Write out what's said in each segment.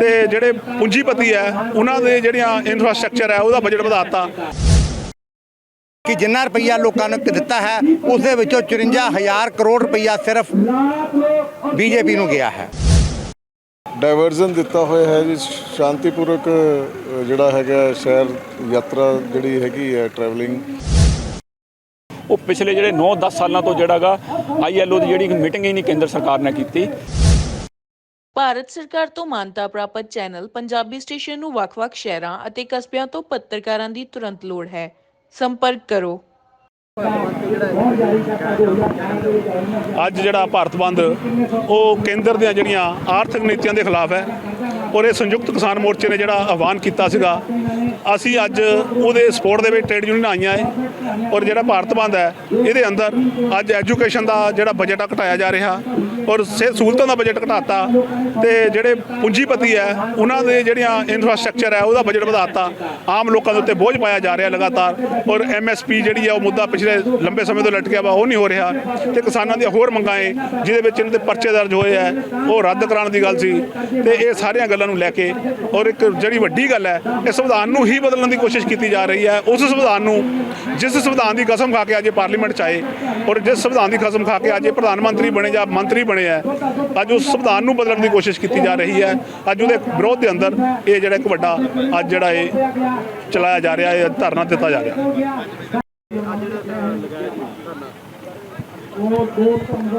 ਤੇ ਜਿਹੜੇ ਪੂੰਜੀਪਤੀ ਹੈ ਉਹਨਾਂ ਦੇ ਜਿਹੜੀਆਂ ਇਨਫਰਾਸਟ੍ਰਕਚਰ ਹੈ ਉਹਦਾ ਬਜਟ ਵਧਾਤਾ। ਕਿ ਜਿੰਨਾ ਰੁਪਈਆ ਲੋਕਾਂ ਨੂੰ ਦਿੱਤਾ ਹੈ ਉਸ ਦੇ ਵਿੱਚੋਂ 54000 ਕਰੋੜ ਰੁਪਈਆ ਸਿਰਫ ਬੀਜੇਪੀ ਨੂੰ ਗਿਆ ਹੈ। ਡਾਇਵਰਜ਼ਨ ਦਿੱਤਾ ਹੋਇਆ ਹੈ ਜੀ ਸ਼ਾਂਤੀਪੂਰਵਕ ਅ, ਜਿਹੜਾ ਹੈਗਾ ਸ਼ਹਿਰ ਯਾਤਰਾ ਜਿਹੜੀ ਹੈਗੀ ਹੈ ਟਰੈਵਲਿੰਗ ਉਹ ਪਿਛਲੇ ਜਿਹੜੇ 9-10 ਸਾਲਾਂ ਤੋਂ ਜਿਹੜਾਗਾ ਆਈਐਲਓ ਦੀ ਜਿਹੜੀ ਮੀਟਿੰਗ ਹੀ ਨਹੀਂ ਕੇਂਦਰ ਸਰਕਾਰ ਨੇ ਕੀਤੀ। ਭਾਰਤ ਸਰਕਾਰ ਤੋਂ ਮਾਨਤਾ ਪ੍ਰਾਪਤ ਚੈਨਲ ਪੰਜਾਬੀ ਸਟੇਸ਼ਨ ਨੂੰ ਵੱਖ-ਵੱਖ ਸ਼ਹਿਰਾਂ ਅਤੇ ਕਸਬਿਆਂ ਤੋਂ ਪੱਤਰਕਾਰਾਂ ਦੀ ਤੁਰੰਤ ਲੋੜ ਹੈ। ਸੰਪਰਕ ਕਰੋ। ਅੱਜ ਜਿਹੜਾ ਭਾਰਤ ਬੰਦ, ਉਹ ਕੇਂਦਰ ਦੀਆਂ ਜਿਹੜੀਆਂ ਆਰਥਿਕ ਨੀਤੀਆਂ ਦੇ ਖਿਲਾਫ ਹੈ ਔਰ ਇਹ ਸੰਯੁਕਤ ਕਿਸਾਨ ਮੋਰਚੇ ਨੇ ਜਿਹੜਾ ਆਹਵਾਨ ਕੀਤਾ ਸੀਗਾ, ਅਸੀਂ ਅੱਜ ਉਹਦੇ ਸਪੋਰਟ ਦੇ ਵਿੱਚ ਟ੍ਰੇਡ ਯੂਨੀਅਨ ਆਈਆਂ ਹੈ ਔਰ ਜਿਹੜਾ ਭਾਰਤ ਬੰਦ ਹੈ, ਇਹਦੇ ਅੰਦਰ ਅੱਜ ਐਜੂਕੇਸ਼ਨ ਦਾ ਜਿਹੜਾ ਬਜਟ ਆ ਘਟਾਇਆ ਜਾ ਰਿਹਾ। ਔਰ ਸਿਹਤ ਸਹੂਲਤਾਂ ਦਾ ਬਜਟ ਘਟਾਤਾ ਤੇ ਜਿਹੜੇ ਪੂੰਜੀਪਤੀ ਹੈ, ਉਹਨਾਂ ਦੇ ਜਿਹੜੀਆਂ ਇਨਫਰਾਸਟ੍ਰਕਚਰ ਹੈ, ਉਹਦਾ ਬਜਟ ਵਧਾਤਾ। ਆਮ ਲੋਕਾਂ ਦੇ ਉੱਤੇ ਬੋਝ ਪਾਇਆ ਜਾ ਰਿਹਾ ਲਗਾਤਾਰ ਔਰ ਐਮਐਸਪੀ ਜਿਹੜੀ ਹੈ, ਉਹ ਮੁੱਦਾ ਪਿਛਲੇ ਲੰਬੇ ਸਮੇਂ ਤੋਂ ਲਟਕਿਆ ਵਾ, ਉਹ ਨਹੀਂ ਹੋ ਰਿਹਾ ਤੇ ਕਿਸਾਨਾਂ ਦੀਆਂ ਹੋਰ ਮੰਗਾਂ ਏ, ਜਿਹਦੇ ਵਿੱਚ ਇਹਨਾਂ ਦੇ ਪਰਚੇ ਦਰਜ ਹੋਏ ਹੈ, ਉਹ ਰੱਦ ਕਰਾਉਣ ਦੀ ਗੱਲ ਸੀ ਤੇ ਇਹ ਸਾਰੀਆਂ ਗੱਲਾਂ ਨੂੰ ਲੈ ਕੇ ਔਰ ਇੱਕ ਜਿਹੜੀ ਵੱਡੀ ਗੱਲ ਹੈ ਇਹ ਸੰਵਿਧਾਨ ਨੂੰ ਹੀ ਬਦਲਣ ਦੀ ਕੋਸ਼ਿਸ਼ ਕੀਤੀ ਜਾ ਰਹੀ ਹੈ। ਉਸ ਸੰਵਿਧਾਨ ਨੂੰ, ਜਿਸ ਸੰਵਿਧਾਨ ਦੀ ਕਸਮ ਖਾ ਕੇ ਅੱਜ ਪਾਰਲੀਮੈਂਟ ਚ ਆਏ ਔਰ ਜਿਸ ਸੰਵਿਧਾਨ ਦੀ ਕਸਮ ਖਾ ਕੇ ਅੱਜ ਪ੍ਰਧਾਨ ਮੰਤਰੀ ਬਣੇ ਜਾਂ ਮੰਤਰੀ ਬਣੇ ਹੈ ਅੱਜ ਉਸ ਸੰਵਿਧਾਨ ਨੂੰ ਬਦਲਣ ਦੀ ਕੋਸ਼ਿਸ਼ ਕੀਤੀ ਜਾ ਰਹੀ ਹੈ। ਅੱਜ ਉਹਦੇ ਵਿਰੋਧ ਦੇ ਅੰਦਰ ਇਹ ਜਿਹੜਾ ਇੱਕ ਵੱਡਾ ਅੱਜ ਜਿਹੜਾ ਇਹ ਚਲਾਇਆ ਜਾ ਰਿਹਾ ਹੈ ਧਰਨਾ ਦਿੱਤਾ ਜਾ ਰਿਹਾ।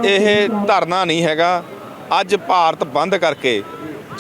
ਇਹ ਧਰਨਾ ਨਹੀਂ ਹੈਗਾ। ਅੱਜ ਭਾਰਤ ਬੰਦ ਕਰਕੇ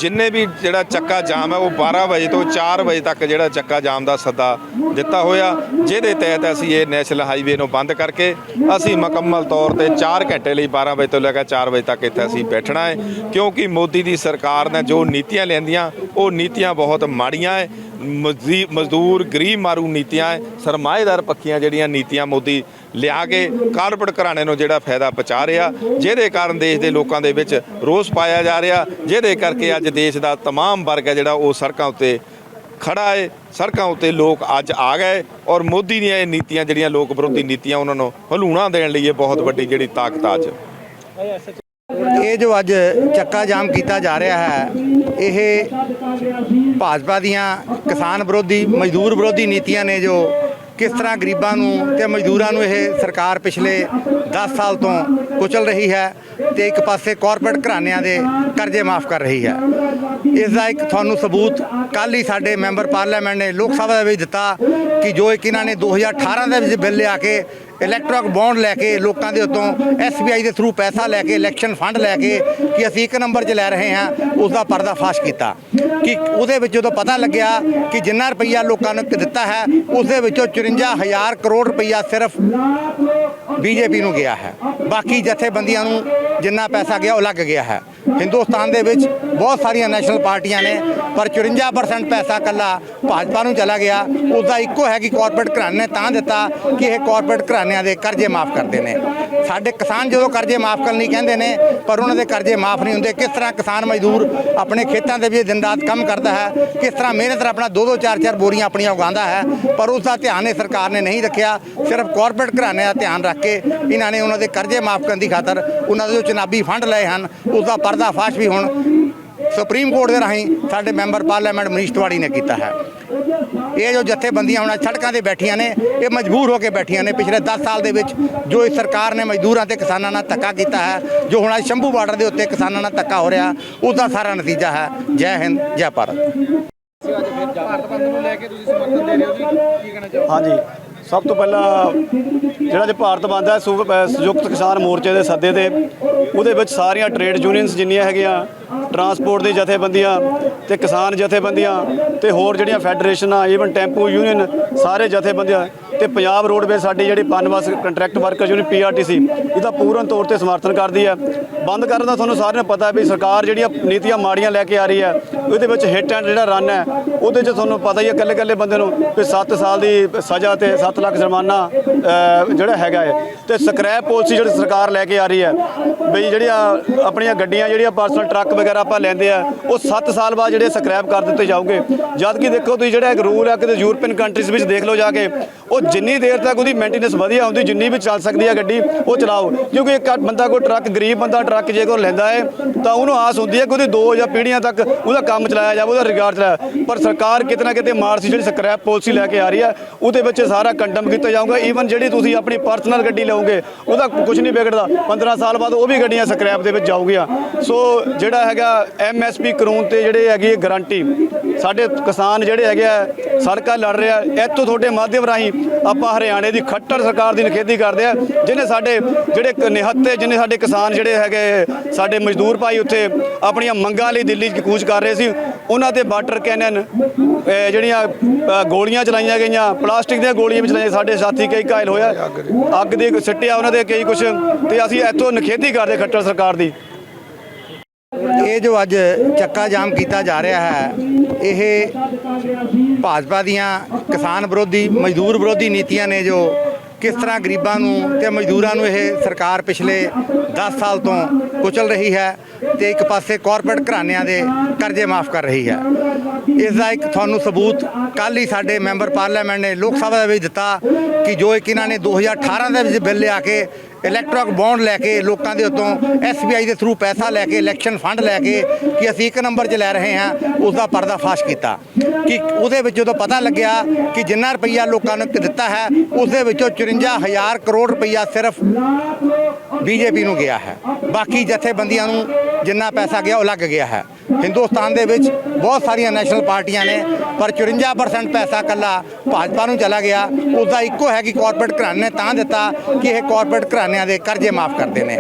ਜਿੰਨੇ ਵੀ ਜਿਹੜਾ ਚੱਕਾ ਜਾਮ ਹੈ, ਉਹ 12 ਵਜੇ ਤੋਂ 4 ਵਜੇ ਤੱਕ ਜਿਹੜਾ ਚੱਕਾ ਜਾਮ ਦਾ ਸੱਦਾ ਦਿੱਤਾ ਹੋਇਆ। ਜਿਹਦੇ ਤਹਿਤ ਅਸੀਂ ਇਹ ਨੈਸ਼ਨਲ ਹਾਈਵੇ ਨੂੰ ਬੰਦ ਕਰਕੇ ਅਸੀਂ ਮੁਕੰਮਲ ਤੌਰ ਤੇ 4 ਘੰਟੇ ਲਈ 12 ਵਜੇ ਤੋਂ ਲੈ ਕੇ 4 ਵਜੇ ਤੱਕ ਇੱਥੇ ਅਸੀਂ ਬੈਠਣਾ ਹੈ। ਕਿਉਂਕਿ ਮੋਦੀ ਦੀ ਸਰਕਾਰ ਨੇ ਜੋ ਨੀਤੀਆਂ ਲੈਂਦੀਆਂ, ਉਹ ਨੀਤੀਆਂ ਬਹੁਤ ਮਾੜੀਆਂ ਹੈ। ਮਜ਼ਦੂਰ ਗਰੀਬ ਮਾਰੂ ਨੀਤੀਆਂ ਹੈ ਸਰਮਾਏਦਾਰ ਪੱਕੀਆਂ ਜਿਹੜੀਆਂ ਨੀਤੀਆਂ ਮੋਦੀ ਲਿਆ ਕੇ ਕਾਰਪੋਰੇਟ ਘਰਾਣੇ ਨੂੰ ਜਿਹੜਾ ਫਾਇਦਾ ਪਹੁੰਚਾ ਰਿਹਾ ਜਿਹਦੇ ਕਾਰਨ ਦੇਸ਼ ਦੇ ਲੋਕਾਂ ਦੇ ਵਿੱਚ ਰੋਸ ਪਾਇਆ ਜਾ ਰਿਹਾ ਜਿਹਦੇ ਕਰਕੇ ਅੱਜ ਦੇਸ਼ ਦਾ तमाम ਵਰਗ ਹੈ ਜਿਹੜਾ ਉਹ ਸੜਕਾਂ ਉੱਤੇ ਖੜਾ ਹੈ ਸੜਕਾਂ ਉੱਤੇ ਲੋਕ ਅੱਜ ਆ ਗਏ ਔਰ ਮੋਦੀ ਦੀਆਂ ਇਹ ਨੀਤੀਆਂ ਜਿਹੜੀਆਂ ਲੋਕ ਵਿਰੋਧੀ ਨੀਤੀਆਂ ਉਹਨਾਂ ਨੂੰ ਹਲੂਣਾ ਦੇਣ ਲਈ ਇਹ ਬਹੁਤ ਵੱਡੀ ਜਿਹੜੀ ਤਾਕਤ ਆ ਅੱਜ ਇਹ ਜੋ ਅੱਜ ਚੱਕਾ ਜਾਮ ਕੀਤਾ ਜਾ ਰਿਹਾ ਹੈ ਇਹ ਭਾਜਪਾ ਦੀਆਂ ਕਿਸਾਨ ਵਿਰੋਧੀ, ਮਜ਼ਦੂਰ ਵਿਰੋਧੀ ਨੀਤੀਆਂ ਨੇ ਜੋ ਕਿਸ ਤਰ੍ਹਾਂ ਗਰੀਬਾਂ ਨੂੰ ਤੇ ਮਜ਼ਦੂਰਾਂ ਨੂੰ ਇਹ ਸਰਕਾਰ ਪਿਛਲੇ 10 ਸਾਲ ਤੋਂ ਕੁਚਲ ਰਹੀ ਹੈ ਤੇ ਇੱਕ ਪਾਸੇ ਕਾਰਪੋਰੇਟ ਘਰਾਣਿਆਂ ਦੇ ਕਰਜ਼ੇ ਮਾਫ ਕਰ ਰਹੀ ਹੈ। ਇਸ ਦਾ ਇੱਕ ਤੁਹਾਨੂੰ ਸਬੂਤ ਕੱਲ ਹੀ ਸਾਡੇ ਮੈਂਬਰ ਪਾਰਲੀਮੈਂਟ ਨੇ ਲੋਕ ਸਭਾ ਦੇ ਵਿੱਚ ਦਿੱਤਾ ਕਿ ਜੋ ਇੱਕ ਇਹਨਾਂ ਨੇ 2018 ਦੇ ਵਿੱਚ ਬਿੱਲ ਲਿਆ ਕੇ ਇਲੈਕਟ੍ਰਿਕ ਬੌਂਡ ਲੈ ਕੇ ਲੋਕਾਂ ਦੇ ਉੱਤੋਂ ਐਸਬੀਆਈ ਦੇ ਥਰੂ ਪੈਸਾ ਲੈ ਕੇ ਇਲੈਕਸ਼ਨ ਫੰਡ ਲੈ ਕੇ ਕਿ ਅਸੀਂ ਇੱਕ ਨੰਬਰ 'ਚ ਲੈ ਰਹੇ ਹਾਂ, ਉਸ ਦਾ ਪਰਦਾਫਾਸ਼ ਕੀਤਾ। ਕਿ ਉਹਦੇ ਵਿੱਚ ਜਦੋਂ ਪਤਾ ਲੱਗਿਆ ਕਿ ਜਿੰਨਾ ਰੁਪਈਆ ਲੋਕਾਂ ਨੂੰ ਦਿੱਤਾ ਹੈ ਉਸ ਦੇ ਵਿੱਚੋਂ 54000 ਕਰੋੜ ਰੁਪਈਆ ਸਿਰਫ ਬੀਜੇਪੀ ਨੂੰ ਗਿਆ ਹੈ। ਬਾਕੀ ਜਥੇਬੰਦੀਆਂ ਨੂੰ ਜਿੰਨਾ ਪੈਸਾ ਗਿਆ, ਉਹ ਲੱਗ ਗਿਆ ਹੈ। ਹਿੰਦੁਸਤਾਨ ਦੇ ਵਿੱਚ ਬਹੁਤ ਸਾਰੀਆਂ ਨੈਸ਼ਨਲ ਪਾਰਟੀਆਂ ਨੇ, ਪਰ 54% ਪੈਸਾ ਕੱਲਾ ਭਾਜਪਾ ਨੂੰ ਚਲਾ ਗਿਆ। ਉਸ ਦਾ ਇੱਕੋ ਹੈ ਕਿ ਕਾਰਪੋਰੇਟ ਘਰਾਣੇ ਨੇ ਤਾਂ ਦਿੱਤਾ ਕਿ ਇਹ ਕਾਰਪੋਰੇਟ ਘਰਾਣਿਆਂ ਦੇ ਕਰਜ਼ੇ ਮਾਫ ਕਰਦੇ ਨੇ। ਸਾਡੇ ਕਿਸਾਨ ਜਦੋਂ ਕਰਜ਼ੇ ਮਾਫ ਕਰਨ ਲਈ ਕਹਿੰਦੇ ਨੇ, ਪਰ ਉਹਨਾਂ ਦੇ ਕਰਜ਼ੇ ਮਾਫ ਨਹੀਂ ਹੁੰਦੇ। ਕਿਸ ਤਰ੍ਹਾਂ ਕਿਸਾਨ ਮਜ਼ਦੂਰ ਆਪਣੇ ਖੇਤਾਂ ਦੇ ਵਿੱਚ ਦਿਨ ਰਾਤ ਕੰਮ ਕਰਦਾ ਹੈ, ਕਿਸ ਤਰ੍ਹਾਂ ਮਿਹਨਤ ਆਪਣਾ ਦੋ ਦੋ ਚਾਰ ਚਾਰ ਬੋਰੀਆਂ ਆਪਣੀਆਂ ਉਗਾਉਂਦਾ ਹੈ, ਪਰ ਉਸ ਦਾ ਧਿਆਨ ਇਹ ਸਰਕਾਰ ਨੇ ਨਹੀਂ ਰੱਖਿਆ। ਸਿਰਫ ਕਾਰਪੋਰੇਟ ਘਰਾਣਿਆਂ ਦਾ ਧਿਆਨ ਰੱਖ ਕੇ ਇਹਨਾਂ ਨੇ ਉਹਨਾਂ ਦੇ ਕਰਜ਼ੇ ਮਾਫ ਕਰਨ ਦੀ ਖਾਤਰ ਉਹਨਾਂ ਦੇ ਜੋ ਚਨਾਬੀ ਫੰਡ ਲਏ ਹਨ ਉਸ ਦਾ ਪਰਦਾਫਾਸ਼ ਵੀ ਹੁਣ ਸੁਪਰੀਮ ਕੋਰਟ ਦੇ ਰਾਹੀਂ ਸਾਡੇ ਮੈਂਬਰ ਪਾਰਲੀਮੈਂਟ ਮਨੀਸ਼ ਤਿਵਾੜੀ ਨੇ ਕੀਤਾ ਹੈ। ਇਹ ਜੋ ਜਥੇਬੰਦੀਆਂ ਹੁਣ ਸੜਕਾਂ ਤੇ ਬੈਠੀਆਂ ਨੇ, ਇਹ ਮਜਬੂਰ ਹੋ ਕੇ ਬੈਠੀਆਂ ਨੇ। ਪਿਛਲੇ 10 ਸਾਲ ਦੇ ਵਿੱਚ ਜੋ ਇਸ ਸਰਕਾਰ ਨੇ ਮਜ਼ਦੂਰਾਂ ਤੇ ਕਿਸਾਨਾਂ ਨਾਲ ਧੱਕਾ ਕੀਤਾ ਹੈ, ਜੋ ਹੁਣ ਅੱਜ ਸ਼ੰਭੂ ਬਾਰਡਰ ਦੇ ਉੱਤੇ ਕਿਸਾਨਾਂ ਨਾਲ ਧੱਕਾ ਹੋ ਰਿਹਾ ਉਸ ਦਾ ਸਾਰਾ ਨਤੀਜਾ ਹੈ। ਜੈ ਹਿੰਦ, ਜੈ ਭਾਰਤ। ਹਾਂਜੀ। ਸਭ ਤੋਂ ਪਹਿਲਾਂ ਜਿਹੜਾ ਜੇ ਭਾਰਤ ਬੰਦ ਹੈ ਸੂ- ਸੰਯੁਕਤ ਕਿਸਾਨ ਮੋਰਚੇ ਦੇ ਸੱਦੇ ਤੇ, ਉਹਦੇ ਵਿੱਚ ਸਾਰੀਆਂ ਟ੍ਰੇਡ ਯੂਨੀਅਨਸ ਜਿੰਨੀਆਂ ਹੈਗੀਆਂ, ਟਰਾਂਸਪੋਰਟ ਦੀ ਜਥੇਬੰਦੀਆਂ ਤੇ ਕਿਸਾਨ ਜਥੇਬੰਦੀਆਂ ਤੇ ਹੋਰ ਜਿਹੜੀਆਂ ਫੈਡਰੇਸ਼ਨਾਂ ਈਵਨ ਟੈਂਪੂ ਯੂਨੀਅਨ, ਸਾਰੇ ਜਥੇਬੰਦੀਆਂ ਤੇ ਪੰਜਾਬ ਰੋਡਵੇਜ਼ ਸਾਡੀ ਜਿਹੜੀ PUNBUS contract worker union PRTC, ਇਹਦਾ ਪੂਰਨ ਤੌਰ ਤੇ ਸਮਰਥਨ ਕਰਦੀ ਹੈ। ਬੰਦ ਕਰਨ ਦਾ ਤੁਹਾਨੂੰ ਸਾਰਿਆਂ ਨੂੰ ਪਤਾ ਹੈ ਵੀ ਸਰਕਾਰ ਜਿਹੜੀਆਂ ਨੀਤੀਆਂ ਮਾੜੀਆਂ ਲੈ ਕੇ ਆ ਰਹੀ ਹੈ, ਉਹਦੇ ਵਿੱਚ ਹਿੱਟ ਐਂਡ ਜਿਹੜਾ ਰਨ ਹੈ, ਉਹਦੇ 'ਚ ਤੁਹਾਨੂੰ ਪਤਾ ਹੀ ਹੈ ਇਕੱਲੇ ਇਕੱਲੇ ਬੰਦੇ ਨੂੰ ਵੀ 7 ਸਾਲ ਦੀ ਸਜ਼ਾ ਤੇ 7 ਲੱਖ ਜੁਰਮਾਨਾ ਜਿਹੜਾ ਹੈਗਾ ਹੈ। ਤੇ ਸਕ੍ਰੈਪ ਪਾਲਿਸੀ ਜਿਹੜੀ ਸਰਕਾਰ ਲੈ ਕੇ ਆ ਰਹੀ ਹੈ, ਬਈ ਜਿਹੜੀਆਂ ਆਪਣੀਆਂ ਗੱਡੀਆਂ, ਜਿਹੜੀਆਂ ਪਰਸਨਲ ਟਰੱਕ ਵਗੈਰਾ ਆਪਾਂ ਲੈਂਦੇ ਆ, ਉਹ 7 ਸਾਲ ਬਾਅਦ ਜਿਹੜੇ ਸਕ੍ਰੈਪ ਕਰ ਦਿੱਤੇ ਜਾਓਗੇ ਜਦ ਕਿ ਦੇਖੋ ਤੁਸੀਂ ਜਿਹੜਾ ਇੱਕ ਰੂਲ ਹੈ ਕਿਤੇ ਯੂਰਪੀਅਨ ਕੰਟਰੀਜ਼ ਵਿੱਚ ਦੇਖ ਲਓ ਜਾ ਕੇ, ਉਹ ਜਿੰਨੀ ਦੇਰ ਤੱਕ ਉਹਦੀ ਮੇਨਟੇਨੈਂਸ ਵਧੀਆ ਹੁੰਦੀ, ਜਿੰਨੀ ਵੀ ਚੱਲ ਸਕਦੀ ਹੈ ਗੱਡੀ, ਉਹ ਚਲਾਓ। ਕਿਉਂਕਿ ਇੱਕ ਬੰਦਾ ਕੋਈ ਟਰੱਕ, ਗਰੀਬ ਬੰਦਾ ਟਰੱਕ ਜੇ ਕੋਈ ਲੈਂਦਾ ਹੈ ਤਾਂ ਉਹਨੂੰ ਆਸ ਹੁੰਦੀ ਹੈ ਕਿ ਉਹਦੀ ਦੋ ਜਾਂ ਪੀੜ੍ਹੀਆਂ ਤੱਕ ਉਹਦਾ ਕੰਮ ਚਲਾਇਆ ਜਾਵੇ, ਉਹਦਾ ਰਿਗਾਰਡ ਚਲਾਇਆ ਪਰ ਸਰਕਾਰ ਕਿਤੇ ਨਾ ਕਿਤੇ ਮਾਰਸੀ ਜਿਹੜੀ ਸਕ੍ਰੈਪ ਪਾਲਿਸੀ ਲੈ ਕੇ ਆ ਰਹੀ ਹੈ ਉਹਦੇ ਵਿੱਚ ਸਾਰਾ ਕੰਡਮ ਕੀਤਾ ਜਾਊਗਾ। ਈਵਨ ਜਿਹੜੀ ਤੁਸੀਂ ਆਪਣੀ ਪਰਸਨਲ ਗੱਡੀ ਲਓਗੇ, ਉਹਦਾ ਕੁਝ ਨਹੀਂ ਵਿਗੜਦਾ। 15 ਸਾਲ ਬਾਅਦ ਉਹ ਵੀ ਗੱਡੀਆਂ ਸਕ੍ਰੈਪ ਦੇ ਵਿੱਚ ਜਾਊਗੀਆਂ। ਸੋ ਜਿਹੜਾ ਹੈਗਾ ਐਮਐਸਪੀ ਕਾਨੂੰਨ ਤੇ ਜਿਹੜੇ ਹੈਗੀ ਗਾਰੰਟੀ ਸਾਡੇ ਕਿਸਾਨ ਜਿਹੜੇ ਹੈਗੇ ਆ, ਸੜਕਾਂ ਲੜ ਰਿਹਾ ਇੱਥੋਂ ਤੁਹਾਡੇ ਮਾਧਿਅਮ ਰਾਹੀਂ ਆਪਾਂ ਹਰਿਆਣੇ ਦੀ ਖੱਟਰ ਸਰਕਾਰ ਦੀ ਨਿਖੇਧੀ ਕਰਦੇ ਆ, ਜਿਹਨੇ ਸਾਡੇ ਜਿਹੜੇ ਨਿਹੱਤੇ ਜਿਹਨੇ ਸਾਡੇ ਕਿਸਾਨ ਜਿਹੜੇ ਹੈਗੇ, ਸਾਡੇ ਮਜ਼ਦੂਰ ਭਾਈ ਉੱਥੇ ਆਪਣੀਆਂ ਮੰਗਾਂ ਲਈ ਦਿੱਲੀ ਕੂਚ ਕਰ ਰਹੇ ਸੀ, ਉਹਨਾਂ ਤੇ ਵਾਟਰ ਕੈਨਨ ਜਿਹੜੀਆਂ ਗੋਲੀਆਂ ਚਲਾਈਆਂ ਗਈਆਂ, ਪਲਾਸਟਿਕ ਦੀਆਂ ਗੋਲੀਆਂ ਵੀ ਚਲਾਈਆਂ, ਸਾਡੇ ਸਾਥੀ ਕਈ ਘਾਇਲ ਹੋਇਆ, ਅੱਗ ਦੇ ਸਿੱਟਿਆ ਉਹਨਾਂ ਦੇ ਕਈ ਕੁਝ ਤੇ ਅਸੀਂ ਇੱਥੋਂ ਨਿਖੇਧੀ ਕਰਦੇ ਖੱਟਰ ਸਰਕਾਰ ਦੀ। ਇਹ ਜੋ ਅੱਜ ਚੱਕਾ ਜਾਮ ਕੀਤਾ ਜਾ ਰਿਹਾ ਹੈ, ਇਹ ਭਾਜਪਾ ਦੀਆਂ ਕਿਸਾਨ ਵਿਰੋਧੀ, ਮਜ਼ਦੂਰ ਵਿਰੋਧੀ ਨੀਤੀਆਂ ਨੇ ਜੋ ਕਿਸ ਤਰ੍ਹਾਂ ਗਰੀਬਾਂ ਨੂੰ ਤੇ ਮਜ਼ਦੂਰਾਂ ਨੂੰ ਇਹ ਸਰਕਾਰ ਪਿਛਲੇ 10 ਸਾਲ ਤੋਂ ਕੁਚਲ ਰਹੀ ਹੈ ਤੇ ਇੱਕ ਪਾਸੇ ਕਾਰਪੋਰੇਟ ਘਰਾਣਿਆਂ ਦੇ ਕਰਜ਼ੇ ਮਾਫ ਕਰ ਰਹੀ ਹੈ। ਇਸ ਦਾ ਇੱਕ ਤੁਹਾਨੂੰ ਸਬੂਤ ਕੱਲ ਹੀ ਸਾਡੇ ਮੈਂਬਰ ਪਾਰਲੀਮੈਂਟ ਨੇ ਲੋਕ ਸਭਾ ਦੇ ਵਿੱਚ ਦਿੱਤਾ ਕਿ ਜੋ ਇੱਕ ਇਹਨਾਂ ਨੇ 2018 ਦੇ ਵਿੱਚ ਬਿੱਲ ਲਿਆ ਕੇ ਇਲੈਕਟ੍ਰਿਕ ਬੌਂਡ ਲੈ ਕੇ ਲੋਕਾਂ ਦੇ ਉੱਤੋਂ ਐਸਬੀਆਈ ਦੇ ਥਰੂ ਪੈਸਾ ਲੈ ਕੇ ਇਲੈਕਸ਼ਨ ਫੰਡ ਲੈ ਕੇ ਕਿ ਅਸੀਂ ਇੱਕ ਨੰਬਰ 'ਚ ਲੈ ਰਹੇ ਹਾਂ ਉਸ ਦਾ ਪਰਦਾਫਾਸ਼ ਕੀਤਾ। ਕਿ ਉਹਦੇ ਵਿੱਚ ਜਦੋਂ ਪਤਾ ਲੱਗਿਆ ਕਿ ਜਿੰਨਾ ਰੁਪਈਆ ਲੋਕਾਂ ਨੂੰ ਦਿੱਤਾ ਹੈ ਉਸ ਦੇ ਵਿੱਚੋਂ 54000 ਕਰੋੜ ਰੁਪਈਆ ਸਿਰਫ ਬੀਜੇਪੀ ਨੂੰ ਗਿਆ ਹੈ। ਬਾਕੀ ਜਥੇਬੰਦੀਆਂ ਨੂੰ ਜਿੰਨਾ ਪੈਸਾ ਗਿਆ, ਉਹ ਲੱਗ ਗਿਆ ਹੈ। ਹਿੰਦੁਸਤਾਨ ਦੇ ਵਿੱਚ ਬਹੁਤ ਸਾਰੀਆਂ ਨੈਸ਼ਨਲ ਪਾਰਟੀਆਂ ਨੇ, ਪਰ 54% ਪੈਸਾ ਕੱਲਾ ਭਾਜਪਾ ਨੂੰ ਚਲਾ ਗਿਆ। ਉਸ ਦਾ ਇੱਕੋ ਹੈ ਕਿ ਕਾਰਪੋਰੇਟ ਘਰਾਣੇ ਨੇ ਤਾਂ ਦਿੱਤਾ ਕਿ ਇਹ ਕਾਰਪੋਰੇਟ ਘਰਾਣਿਆਂ ਦੇ ਕਰਜ਼ੇ ਮਾਫ ਕਰਦੇ ਨੇ।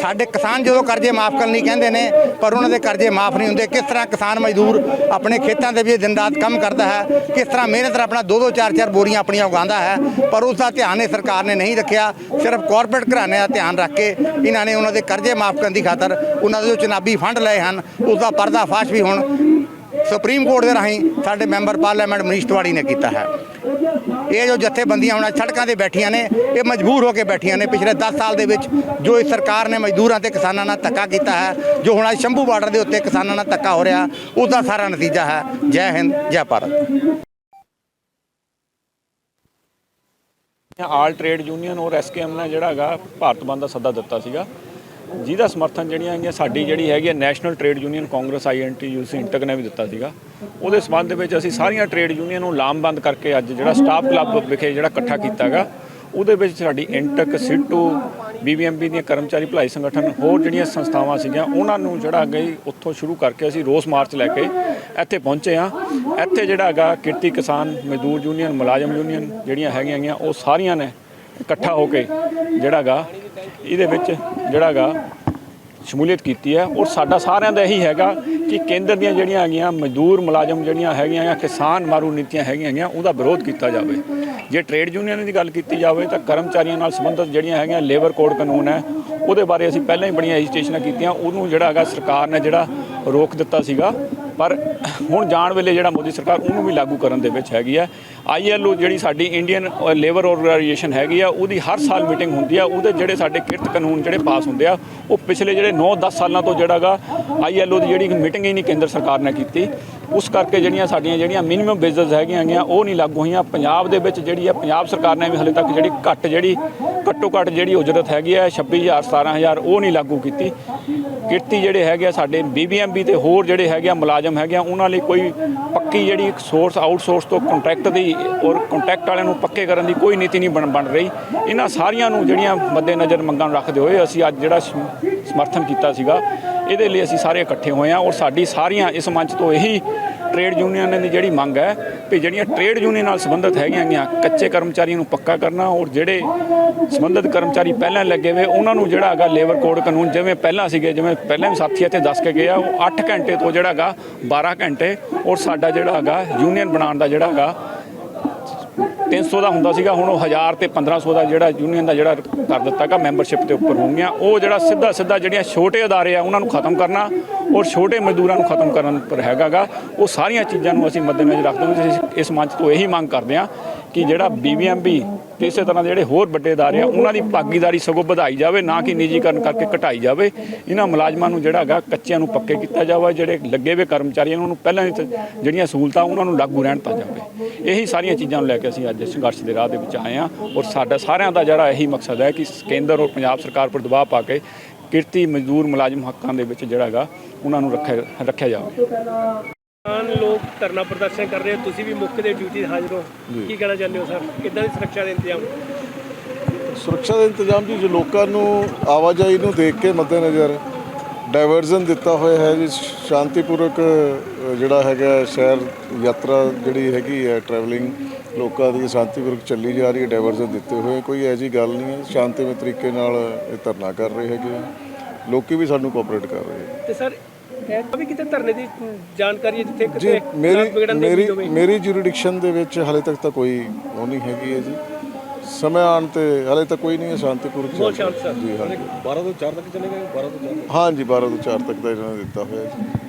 ਸਾਡੇ ਕਿਸਾਨ ਜਦੋਂ ਕਰਜ਼ੇ ਮਾਫ ਕਰਨ ਲਈ ਕਹਿੰਦੇ ਨੇ, ਪਰ ਉਹਨਾਂ ਦੇ ਕਰਜ਼ੇ ਮਾਫ ਨਹੀਂ ਹੁੰਦੇ। ਕਿਸ ਤਰ੍ਹਾਂ ਕਿਸਾਨ ਮਜ਼ਦੂਰ ਆਪਣੇ ਖੇਤਾਂ ਦੇ ਵਿੱਚ ਦਿਨ ਰਾਤ ਕੰਮ ਕਰਦਾ ਹੈ, ਕਿਸ ਤਰ੍ਹਾਂ ਮਿਹਨਤ ਨਾਲ ਆਪਣਾ ਦੋ ਦੋ, ਚਾਰ ਚਾਰ ਬੋਰੀਆਂ ਆਪਣੀਆਂ ਉਗਾਉਂਦਾ ਹੈ, ਪਰ ਉਸ ਦਾ ਧਿਆਨ ਇਹ ਸਰਕਾਰ ਨੇ ਨਹੀਂ ਰੱਖਿਆ। ਸਿਰਫ ਕਾਰਪੋਰੇਟ ਘਰਾਣਿਆਂ ਦਾ ਧਿਆਨ ਰੱਖ ਕੇ ਇਹਨਾਂ ਨੇ ਉਹਨਾਂ ਦੇ ਕਰਜ਼ੇ ਮਾਫ ਕਰਨ ਦੀ ਖਾਤਰ ਉਹਨਾਂ ਦੇ ਜੋ ਚੁਣਾਵੀ ਫੰਡ ਲਏ ਹਨ ਉਸ ਦਾ ਪਰਦਾਫਾਸ਼ ਵੀ ਹੁਣ ਸੁਪਰੀਮ ਕੋਰਟ ਦੇ ਰਾਹੀਂ ਸਾਡੇ ਮੈਂਬਰ ਪਾਰਲੀਮੈਂਟ ਮਨੀਸ਼ ਤਿਵਾੜੀ ਨੇ ਕੀਤਾ ਹੈ। ਇਹ ਜੋ ਜਥੇਬੰਦੀਆਂ ਹੁਣ ਸੜਕਾਂ ਤੇ ਬੈਠੀਆਂ ਨੇ, ਇਹ ਮਜਬੂਰ ਹੋ ਕੇ ਬੈਠੀਆਂ ਨੇ। ਪਿਛਲੇ 10 ਸਾਲ ਦੇ ਵਿੱਚ ਜੋ ਇਸ ਸਰਕਾਰ ਨੇ ਮਜ਼ਦੂਰਾਂ ਤੇ ਕਿਸਾਨਾਂ ਨਾਲ ਧੱਕਾ ਕੀਤਾ ਹੈ, ਜੋ ਹੁਣ ਸ਼ੰਭੂ ਬਾਰਡਰ ਦੇ ਉੱਤੇ ਕਿਸਾਨਾਂ ਨਾਲ ਧੱਕਾ ਹੋ ਰਿਹਾ ਉਸ ਦਾ ਸਾਰਾ ਨਤੀਜਾ ਹੈ। ਜੈ ਹਿੰਦ, ਜੈ ਭਾਰਤ। ਆਲ ਟ੍ਰੇਡ ਯੂਨੀਅਨ ਔਰ ਐਸਕੇਐਮ ਨੇ ਜਿਹੜਾ ਹੈਗਾ, ਭਾਰਤ ਬੰਦ ਦਾ ਸੱਦਾ ਦਿੱਤਾ ਸੀਗਾ। ਜਿਹਦਾ ਸਮਰਥਨ ਜਿਹੜੀਆਂ ਹੈਗੀਆਂ, ਸਾਡੀ ਜਿਹੜੀ ਹੈਗੀ ਹੈ national trade union congress INTUC INTUC ਨੇ ਵੀ ਦਿੱਤਾ ਸੀਗਾ। ਉਹਦੇ ਸਬੰਧ ਦੇ ਵਿੱਚ ਅਸੀਂ ਸਾਰੀਆਂ ਟ੍ਰੇਡ ਯੂਨੀਅਨ ਨੂੰ ਲਾਮਬੰਦ ਕਰਕੇ ਅੱਜ ਜਿਹੜਾ ਸਟਾਫ ਕਲੱਬ ਵਿਖੇ ਜਿਹੜਾ ਇਕੱਠਾ ਕੀਤਾਗਾ ਉਹਦੇ ਵਿੱਚ ਸਾਡੀ ਇੰਟਕ, ਸਿੱਟੂ ਬੀਬੀਐਮਬੀ ਦੀਆਂ ਕਰਮਚਾਰੀ ਭਲਾਈ ਸੰਗਠਨ, ਹੋਰ ਜਿਹੜੀਆਂ ਸੰਸਥਾਵਾਂ ਸੀਗੀਆਂ, ਉਹਨਾਂ ਨੂੰ ਜਿਹੜਾ ਅੱਗੇ ਉੱਥੋਂ ਸ਼ੁਰੂ ਕਰਕੇ ਅਸੀਂ ਰੋਸ ਮਾਰਚ ਲੈ ਕੇ ਇੱਥੇ ਪਹੁੰਚੇ ਆ ਇੱਥੇ ਜਿਹੜਾ ਹੈਗਾ ਕਿਰਤੀ ਕਿਸਾਨ, ਮਜ਼ਦੂਰ ਯੂਨੀਅਨ ਮੁਲਾਜ਼ਮ ਯੂਨੀਅਨ ਜਿਹੜੀਆਂ ਹੈਗੀਆਂ ਹੈਗੀਆਂ, ਉਹ ਸਾਰੀਆਂ ਨੇ ਇਕੱਠਾ ਹੋ ਕੇ ਜਿਹੜਾ ਗਾ ਇਹਦੇ ਵਿੱਚ ਜਿਹੜਾ ਗਾ ਸ਼ਮੂਲੀਅਤ ਕੀਤੀ ਹੈ ਔਰ ਸਾਡਾ ਸਾਰਿਆਂ ਦਾ ਇਹੀ ਹੈਗਾ ਕਿ ਕੇਂਦਰ ਦੀਆਂ ਜਿਹੜੀਆਂ ਹੈਗੀਆਂ ਮਜ਼ਦੂਰ ਮੁਲਾਜ਼ਮ ਜਿਹੜੀਆਂ ਹੈਗੀਆਂ ਜਾਂ ਕਿਸਾਨ ਮਾਰੂ ਨੀਤੀਆਂ ਹੈਗੀਆਂ ਹੈਗੀਆਂ, ਉਹਦਾ ਵਿਰੋਧ ਕੀਤਾ ਜਾਵੇ। ਜੇ ਟ੍ਰੇਡ ਯੂਨੀਅਨ ਦੀ ਗੱਲ ਕੀਤੀ ਜਾਵੇ ਤਾਂ ਕਰਮਚਾਰੀਆਂ ਨਾਲ ਸੰਬੰਧਿਤ ਜਿਹੜੀਆਂ ਹੈਗੀਆਂ ਲੇਬਰ ਕੋਡ ਕਾਨੂੰਨ ਹੈ, ਉਹਦੇ ਬਾਰੇ ਅਸੀਂ ਪਹਿਲਾਂ ਹੀ ਬੜੀਆਂ ਐਜੀਟੇਸ਼ਨਾਂ ਕੀਤੀਆਂ, ਉਹਨੂੰ ਜਿਹੜਾ ਹੈਗਾ ਸਰਕਾਰ ਨੇ ਜਿਹੜਾ ਰੋਕ ਦਿੱਤਾ ਸੀਗਾ। ਪਰ ਹੁਣ ਜਾਣ ਵੇਲੇ ਜਿਹੜਾ ਮੋਦੀ ਸਰਕਾਰ, ਉਹਨੂੰ ਵੀ ਲਾਗੂ ਕਰਨ ਦੇ ਵਿੱਚ ਹੈਗੀ ਹੈ। ਆਈਐਲਓ ਜਿਹੜੀ ਸਾਡੀ ਇੰਡੀਅਨ ਲੇਬਰ ਆਰਗੇਨਾਈਜੇਸ਼ਨ ਹੈਗੀ ਆ, ਉਹਦੀ ਹਰ ਸਾਲ ਮੀਟਿੰਗ ਹੁੰਦੀ ਆ। ਉਹਦੇ ਜਿਹੜੇ ਸਾਡੇ ਕਿਰਤ ਕਾਨੂੰਨ ਜਿਹੜੇ ਪਾਸ ਹੁੰਦੇ ਆ, ਉਹ ਪਿਛਲੇ ਜਿਹੜੇ 9-10 ਸਾਲਾਂ ਤੋਂ ਜਿਹੜਾਗਾ ਆਈਐਲਓ ਦੀ ਜਿਹੜੀ ਮੀਟਿੰਗ ਹੀ ਨਹੀਂ ਕੇਂਦਰ ਸਰਕਾਰ ਨੇ ਕੀਤੀ। ਉਸ ਕਰਕੇ ਜਿਹੜੀਆਂ ਸਾਡੀਆਂ ਜਿਹੜੀਆਂ ਮਿਨੀਮਮ ਵੇਜਸ ਹੈਗੀਆਂ ਹੈਗੀਆਂ, ਉਹ ਨਹੀਂ ਲਾਗੂ ਹੋਈਆਂ। ਪੰਜਾਬ ਦੇ ਵਿੱਚ ਜਿਹੜੀ ਆ, ਪੰਜਾਬ ਸਰਕਾਰ ਨੇ ਵੀ ਹਲੇ ਤੱਕ ਜਿਹੜੀ ਘੱਟ ਜਿਹੜੀ, ਘੱਟੋ ਘੱਟ ਜਿਹੜੀ ਉਜਰਤ ਹੈਗੀ ਆ 26000 17000 ਉਹ ਨਹੀਂ ਲਾਗੂ ਕੀਤੀ। ਕਿਰਤੀ ਜਿਹੜੇ ਹੈਗੇ ਆ, ਸਾਡੇ ਬੀਬੀਐਮਬੀ ਤੇ ਹੋਰ ਜਿਹੜੇ ਹੈਗੇ ਆ, ਮੁਲਾਜ਼ਮ ਹੈਗੇ ਆ, ਉਹਨਾਂ ਲਈ ਕੋਈ ਪੱਕੀ ਜਿਹੜੀ ਸੋਰਸ ਆਊਟਸੋਰਸ ਤੋਂ ਕੰਟਰੈਕਟ ਦੀ ਔਰ ਕੰਟੈਕਟ ਵਾਲਿਆਂ ਨੂੰ ਪੱਕੇ ਕਰਨ ਦੀ ਕੋਈ ਨੀਤੀ ਨਹੀਂ ਬਣ ਬਣ ਰਹੀ। ਇਹਨਾਂ ਸਾਰੀਆਂ ਨੂੰ ਜਿਹੜੀਆਂ ਮੱਦੇ ਨਜ਼ਰ ਮੰਗਾਂ ਨੂੰ ਰੱਖਦੇ ਹੋਏ ਅਸੀਂ ਅੱਜ ਜਿਹੜਾ ਸਮਰਥਨ ਕੀਤਾ ਸੀਗਾ, ਇਹਦੇ ਲਈ ਅਸੀਂ ਸਾਰੇ ਇਕੱਠੇ ਹੋਏ ਆ ਔਰ ਸਾਡੀ ਸਾਰੀਆਂ ਇਸ ਮੰਚ ਤੋਂ ਇਹੀ ਟ੍ਰੇਡ ਯੂਨੀਅਨ ਦੀ ਜਿਹੜੀ ਮੰਗ ਹੈ ਵੀ ਜਿਹੜੀਆਂ ਟ੍ਰੇਡ ਯੂਨੀਅਨ ਨਾਲ ਸੰਬੰਧਿਤ ਹੈਗੀਆਂ ਗੀਆਂ, ਕੱਚੇ ਕਰਮਚਾਰੀਆਂ ਨੂੰ ਪੱਕਾ ਕਰਨਾ ਔਰ ਜਿਹੜੇ ਸੰਬੰਧਿਤ ਕਰਮਚਾਰੀ ਪਹਿਲਾਂ ਲੱਗੇ ਹੋਏ, ਉਹਨਾਂ ਨੂੰ ਜਿਹੜਾ ਹੈਗਾ ਲੇਬਰ ਕੋਡ ਕਾਨੂੰਨ ਜਿਵੇਂ ਪਹਿਲਾਂ ਸੀਗੇ, ਜਿਵੇਂ ਪਹਿਲਾਂ ਵੀ ਸਾਥੀ ਇੱਥੇ ਦੱਸ ਕੇ ਗਏ ਆ, ਉਹ 8 ਘੰਟੇ ਤੋਂ ਜਿਹੜਾ ਹੈਗਾ 12 ਘੰਟੇ ਔਰ ਸਾਡਾ ਜਿਹੜਾ ਹੈਗਾ ਯੂਨੀਅਨ ਬਣਾਉਣ ਦਾ ਜਿਹੜਾ ਹੈਗਾ 300 ਦਾ ਹੁੰਦਾ ਸੀਗਾ, ਹੁਣ ਉਹ 1000 ਤੇ 1500 ਦਾ ਜਿਹੜਾ ਯੂਨੀਅਨ ਦਾ ਜਿਹੜਾ ਕਰ ਦਿੱਤਾਗਾ ਮੈਂਬਰਸ਼ਿਪ ਦੇ ਉੱਪਰ ਹੋਣਗੀਆਂ ਉਹ ਜਿਹੜਾ ਸਿੱਧਾ ਸਿੱਧਾ ਜਿਹੜੀਆਂ ਛੋਟੇ ਅਦਾਰੇ ਆ, ਉਹਨਾਂ ਨੂੰ ਖਤਮ ਕਰਨਾ ਔਰ ਛੋਟੇ ਮਜ਼ਦੂਰਾਂ ਨੂੰ ਖਤਮ ਕਰਨ ਪਰ ਹੈਗਾਗਾ ਉਹ ਸਾਰੀਆਂ ਚੀਜ਼ਾਂ ਨੂੰ ਅਸੀਂ ਮੱਦੇਨਜ਼ਰ ਰੱਖਦੇ ਹਾਂ। ਅਸੀਂ ਇਸ ਮੰਚ ਤੋਂ ਇਹੀ ਮੰਗ ਕਰਦੇ ਹਾਂ ਕਿ ਜਿਹੜਾ ਬੀਬੀਐਮਬੀ ਤੇ ਇਸੇ ਤਰ੍ਹਾਂ ਦੇ ਜਿਹੜੇ ਹੋਰ ਵੱਡੇ ਅਦਾਰੇ ਆ, ਉਹਨਾਂ ਦੀ ਭਾਗੀਦਾਰੀ ਸਗੋਂ ਵਧਾਈ ਜਾਵੇ, ਨਾ ਕਿ ਨਿੱਜੀਕਰਨ ਕਰਕੇ ਘਟਾਈ ਜਾਵੇ। ਇਹਨਾਂ ਮੁਲਾਜ਼ਮਾਂ ਨੂੰ ਜਿਹੜਾ ਹੈਗਾ, ਕੱਚਿਆਂ ਨੂੰ ਪੱਕੇ ਕੀਤਾ ਜਾਵੇ, ਜਿਹੜੇ ਲੱਗੇ ਹੋਏ ਕਰਮਚਾਰੀਆਂ ਨੂੰ ਉਹਨਾਂ ਨੂੰ ਪਹਿਲਾਂ ਹੀ ਜਿਹੜੀਆਂ ਸਹੂਲਤਾਂ, ਉਹਨਾਂ ਨੂੰ ਲਾਗੂ ਰਹਿਣ ਦਿੱਤਾ ਜਾਵੇ। ਇਹੀ ਸਾਰੀਆਂ ਚੀਜ਼ਾਂ ਨੂੰ ਲੈ ਕੇ ਅਸੀਂ ਅੱਜ ਸੰਘਰਸ਼ ਦੇ ਰਾਹ ਦੇ ਵਿੱਚ ਆਏ ਹਾਂ ਔਰ ਸਾਡਾ ਸਾਰਿਆਂ ਦਾ ਜਿਹੜਾ ਇਹੀ ਮਕਸਦ ਹੈ ਕਿ ਕੇਂਦਰ ਔਰ ਪੰਜਾਬ ਸਰਕਾਰ ਪਰ ਦਬਾਅ ਪਾ ਕੇ ਕਿਰਤੀ ਮਜ਼ਦੂਰ ਮੁਲਾਜ਼ਮ ਹੱਕਾਂ ਦੇ ਵਿੱਚ ਜਿਹੜਾ ਹੈਗਾ, ਉਹਨਾਂ ਨੂੰ ਰੱਖਿਆ ਰੱਖਿਆ ਜਾਵੇ। ਕਿਸਾਨ ਲੋਕ ਧਰਨਾ ਪ੍ਰਦਰਸ਼ਨ ਕਰ ਰਹੇ ਹੋ ਤੁਸੀਂ ਵੀ ਮੁੱਖ ਦੇ ਡਿਊਟੀ ਤੇ ਹਾਜ਼ਰ ਹੋ। ਕੀ ਕਹਿਣਾ ਚਾਹੁੰਦੇ ਹੋ ਸਰ? ਕਿੱਦਾਂ ਦੀ ਸੁਰੱਖਿਆ ਦੇ ਇੰਤਜ਼ਾਮ? ਸੁਰੱਖਿਆ ਦੇ ਇੰਤਜ਼ਾਮ ਜੀ ਜੋ ਲੋਕਾਂ ਨੂੰ ਆਵਾਜਾਈ ਨੂੰ ਦੇਖ ਕੇ ਮੱਦੇਨਜ਼ਰ ਡਾਇਵਰਜ਼ਨ ਦਿੱਤਾ ਹੋਇਆ ਹੈ ਜੀ ਸ਼ਾਂਤੀਪੂਰਵਕ ਅ, ਜਿਹੜਾ ਹੈਗਾ ਸ਼ਹਿਰ ਯਾਤਰਾ ਜਿਹੜੀ ਹੈਗੀ ਹੈ ਟਰੈਵਲਿੰਗ ਲੋਕਾਂ ਦੀ ਸ਼ਾਂਤੀਪੂਰਵਕ ਚੱਲੀ ਜਾ ਰਹੀ ਹੈ ਡਾਇਵਰਜ਼ਨ ਦਿੱਤੇ ਹੋਏ ਕੋਈ ਐਜੀ ਗੱਲ ਨਹੀਂ ਹੈ ਸ਼ਾਂਤੀਮਈ ਤਰੀਕੇ ਨਾਲ ਇਹ ਧਰਨਾ ਕਰ ਰਹੇ ਹੈਗੇ। ਲੋਕੀ ਵੀ ਸਾਨੂੰ ਕੋਆਪਰੇਟ ਕਰ ਰਹੇ ਤੇ ਸਰ ਵੀ ਕਿਤੇ ਧਰਨੇ ਦੀ ਜਾਣਕਾਰੀ ਹੈ ਜਿੱਥੇ ਜੀ ਕਿਤੇ ਮੇਰੀ ਮੇਰੀ ਮੇਰੀ ਜੁਰੀਡਿਕਸ਼ਨ ਦੇ ਵਿੱਚ ਹਲੇ ਤੱਕ ਤਾਂ ਕੋਈ ਉਹ ਨਹੀਂ ਹੈਗੀ ਹੈ ਜੀ। ਸਮੇਂ ਆਉਣ ਤੇ ਹਲੇ ਤੱਕ ਕੋਈ ਨਹੀਂ ਹੈ ਸ਼ਾਂਤੀਪੂਰਵਕ ਚੱਲ ਬਹੁਤ ਸ਼ਾਂਤ ਰਿਹਾ। ਸਰ। ਜੀ ਹਾਂਜੀ 12 ਤੋਂ 4 ਤੱਕ ਚੱਲੇਗਾ 12 ਤੋਂ 4 ਹਾਂਜੀ 12 ਤੋਂ 4 ਤੱਕ ਦਾ ਇਹਨਾਂ ਨੇ ਦਿੱਤਾ ਹੋਇਆ ਜੀ।